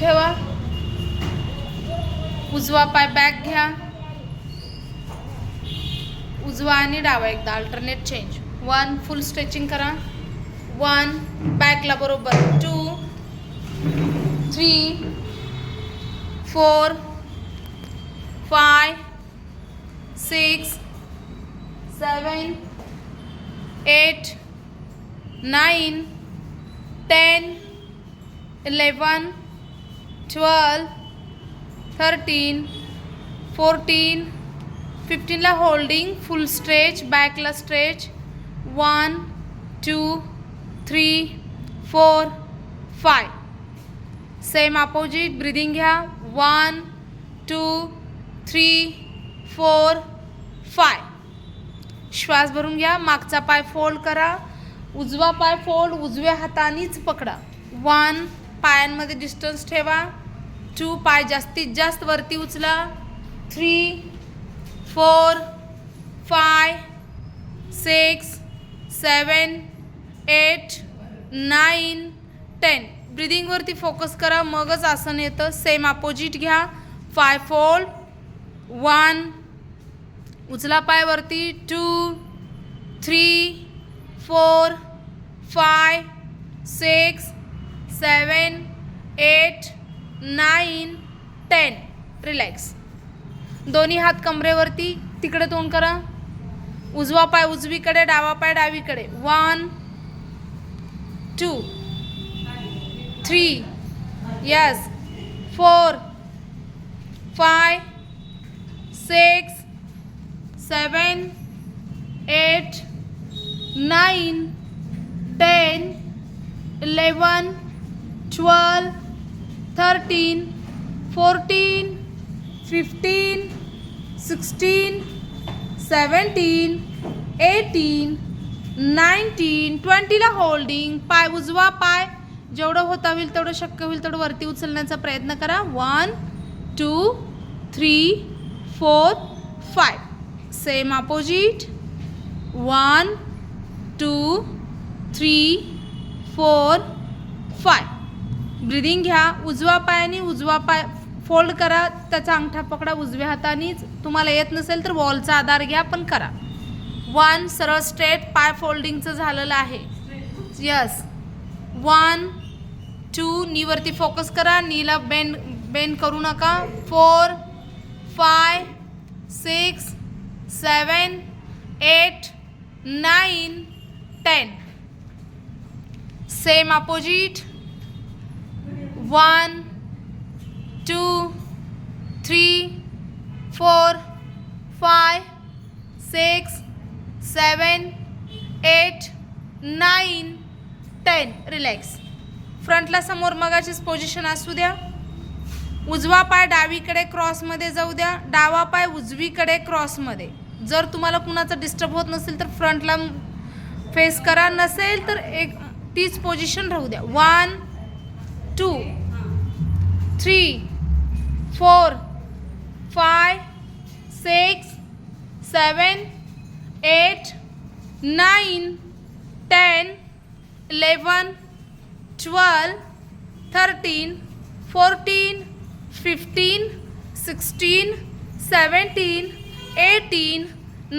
ठेवा. उजवा पाय बॅक घ्या. उजवा आणि डावा एकदा alternate change one full stretching करा. वन बॅकला बरोबर. Two three four five six seven eight nine ten eleven twelve thirteen fourteen फिफ्टीनला holding full stretch बॅकला stretch one two three four five same opposite breathing घ्या one two three four five श्वास भरून घ्या. मागचा पाय fold करा. उजवा पाय fold उजव्या हातानेच पकडा. वन पायांमध्ये डिस्टन्स ठेवा. टू पाय जास्तीत जास्त वरती उचला. Three four five six seven eight nine ten. ब्रिदिंगवरती focus करा मगच आसन येतं. सेम अपोजिट घ्या. Five fold. वन. उचला पायवरती two three four five six seven eight nine ten. Relax दोन्ही हात कमरेवरती. तिकडे तोंड करा. उजवा पाय उजवीकडे डावा पाय डावीकडे. One two three yes four five six seven eight nine ten eleven twelve thirteen fourteen fifteen sixteen seventeen eighteen nineteen ट्वेंटीला holding पाय उजवा पाय. जेवढं होता होईल तेवढं शक्य होईल तेवढं वरती उचलण्याचा प्रयत्न करा. One two three four five same opposite one two three four five breathing घ्या उजवा पायाने उजवा पाय फोल्ड करा त्याचा अंगठा पकडा उजव्या हातानेच. तुम्हाला येत नसेल तर वॉलचा आधार घ्या पण करा. वन सरळ स्ट्रेट पाय फोल्डिंगचं झालेलं आहे. यस वन टू नीवरती फोकस करा नीला बेंड बेंड करू नका. Four five six seven eight nine ten same opposite one two three four five six seven eight nine ten relax फ्रंटला समोर मगाचीच पोझिशन असू द्या. उजवा पाय डावीकडे क्रॉसमध्ये जाऊ द्या. डावा पाय उजवीकडे क्रॉसमध्ये जर तुम्हाला कुणाचं डिस्टर्ब होत नसेल तर फ्रंटला फेस करा. नसेल तर एक तीच पोझिशन राहू द्या. One two three four five six seven eight nine ten eleven twelve thirteen fourteen fifteen sixteen seventeen eighteen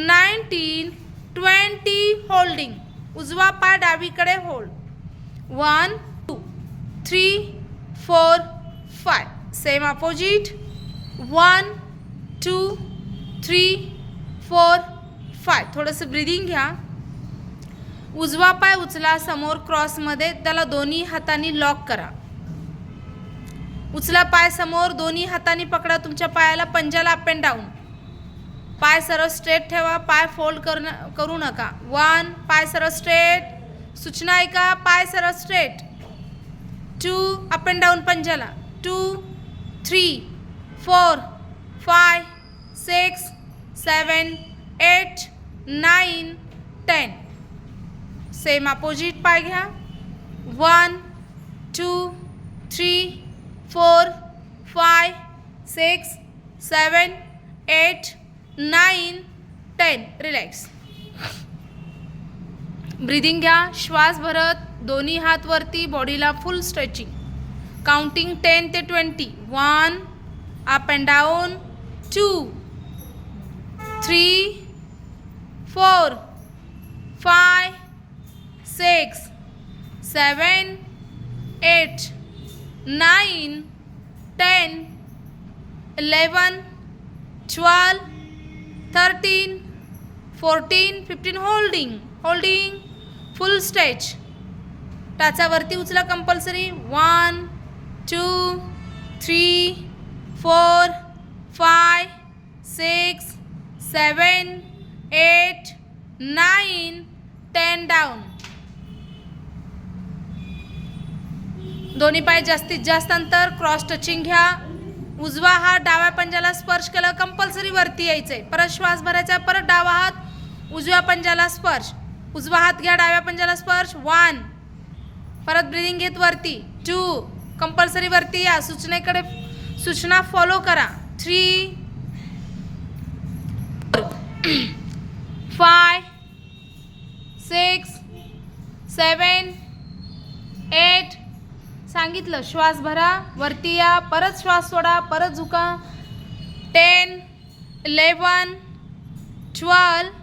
nineteen twenty holding. उजवा पाय डावीकडे hold. One two three four five same opposite one two three four five थोडंसं breathing घ्या. उजवा पाय उचला समोर क्रॉसमध्ये त्याला दोन्ही हातांनी लॉक करा. उचला पाय समोर. दोन्ही हातांनी पकडा. तुमच्या पायाला पंजाला अप अँड डाऊन पाय सरळ स्ट्रेट ठेवा. पाय फोल्ड करू करू नका. वन पाय सरळ स्ट्रेट सूचना ऐका. पाय सरळ straight to up and down पंजाला. Two three four five six seven eight nine ten. Same opposite पाय घ्या. One two three four five six seven eight nine ten relax breathing घ्या. श्वास भरत. दोन्ही हात वरती. बॉडीला फुल स्ट्रेचिंग काउंटिंग टेन ते twenty one up and down two three four five six seven eight nine ten eleven twelve thirteen fourteen fifteen holding holding full stretch टाचावरती उचला compulsory one two three four five six seven eight nine ten down. दोन्ही पाय जास्तीत जास्त अंतर cross touching घ्या. उजवा हात डाव्या पंजाला स्पर्श केला कंपल्सरी वरती आहे परत श्वास भरायचा परत डावा हात उजव्या पंजाला स्पर्श. उजवा हात घ्या डाव्या पंजाला स्पर्श. वन परत ब्रिदिंग घेत वरती. टू कंपल्सरीवरती या सूचनेकडे सूचना फॉलो करा. Three five six seven eight सांगितलं श्वास भरा वरती या परत श्वास सोडा परत झुका. Ten eleven twelve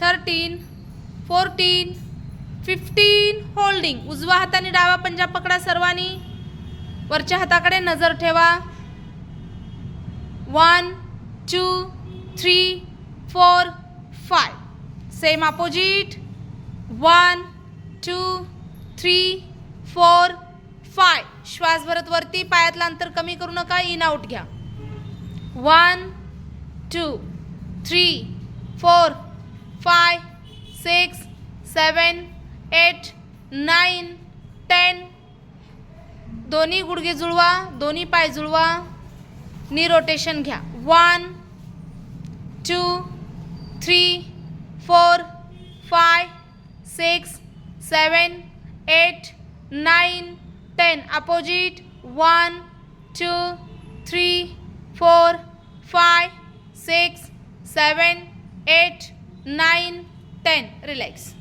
thirteen fourteen fifteen holding उजवा हाताने डावा पंजा पकडा सर्वांनी. वरच्या हाताकडे नजर ठेवा. One two three four five same opposite one two three four five श्वास भरत वरती पायातलं अंतर कमी करू नका इन आउट घ्या. One two three four five six seven eight nine ten दोन्ही गुडघे जुळवा दोन्ही पाय जुळवा. नी रोटेशन घ्या. One two three four five six seven eight nine ten opposite one two three four five six seven eight nine ten relax